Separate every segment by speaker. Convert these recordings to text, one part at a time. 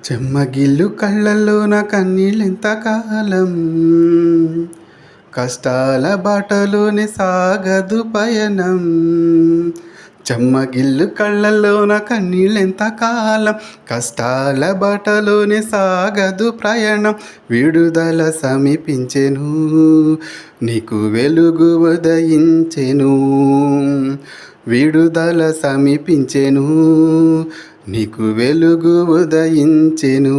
Speaker 1: చెమ్మగిల్లు కళ్ళల్లోన కన్నీళ్ళెంత కాలం? కష్టాల బాటలోనే సాగదు పయనం. చెమ్మగిల్లు కళ్ళల్లోన కన్నీళ్ళెంత కాలం? కష్టాల బాటలోనే సాగదు ప్రయాణం. విడుదల సమీపించెను నీకు వెలుగు ఉదయించెను. విడుదల సమీపించెను నీకు వెలుగు ఉదయించెను.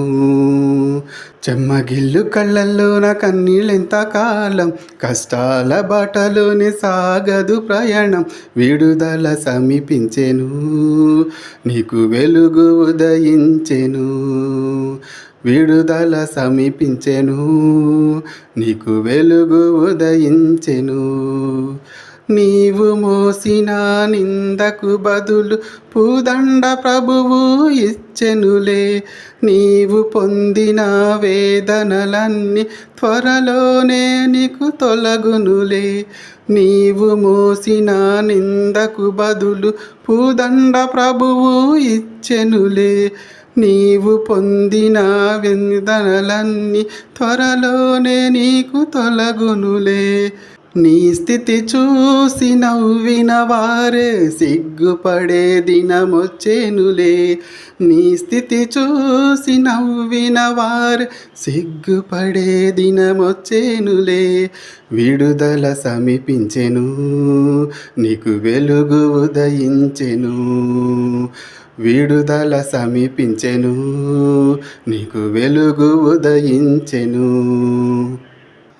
Speaker 1: చెమ్మగిల్లు కళ్ళల్లోన కన్నీళ్ళెంత కాలం కష్టాల బాటలోని సాగదు ప్రయాణం విడుదల సమీపించెను. నీకు వెలుగు ఉదయించెను విడుదల సమీపించెను. నీకు వెలుగు ఉదయించెను. నీవు మోసిన నిందకు బదులు పూదండ ప్రభువు ఇచ్చెనులే. నీవు పొందిన వేదనలన్నీ త్వరలోనే నీకు తొలగునులే. నీవు మోసిన నిందకు బదులు పూదండ ప్రభువు ఇచ్చెనులే. నీవు పొందిన వేదనలన్నీ త్వరలోనే నీకు తొలగునులే. నీ స్థితి చూసి నవ్విన వారే సిగ్గుపడే దినమొచ్చేనులే. నీ స్థితి చూసి నవ్విన వారు సిగ్గుపడే దినమొచ్చేనులే. విడుదల సమీపించెను నీకు వెలుగు ఉదయించెను. విడుదల సమీపించెను నీకు వెలుగు ఉదయించెను.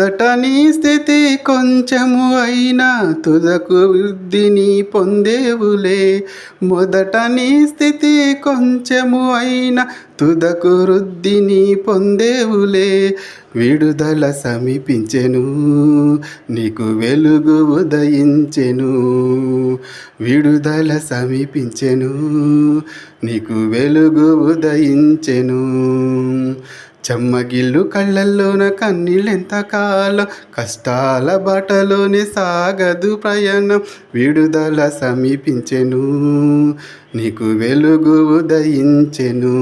Speaker 1: మొదట స్థితి కొంచెము అయినా తుదకు వృద్ధిని పొందేవులే. మొదటని స్థితి కొంచెము అయినా తుదకు వృద్ధిని పొందేవులే. విడుదల సమీపించెను నీకు వెలుగు ఉదయించెను. విడుదల సమీపించెను నీకు వెలుగు ఉదయించెను. చెమ్మగిల్లు కళ్ళల్లోన కన్నీళ్ళెంత కాలం? కష్టాల బాటలోనే సాగదు ప్రయాణం. విడుదల సమీపించెను. నీకు వెలుగు ఉదయించెను.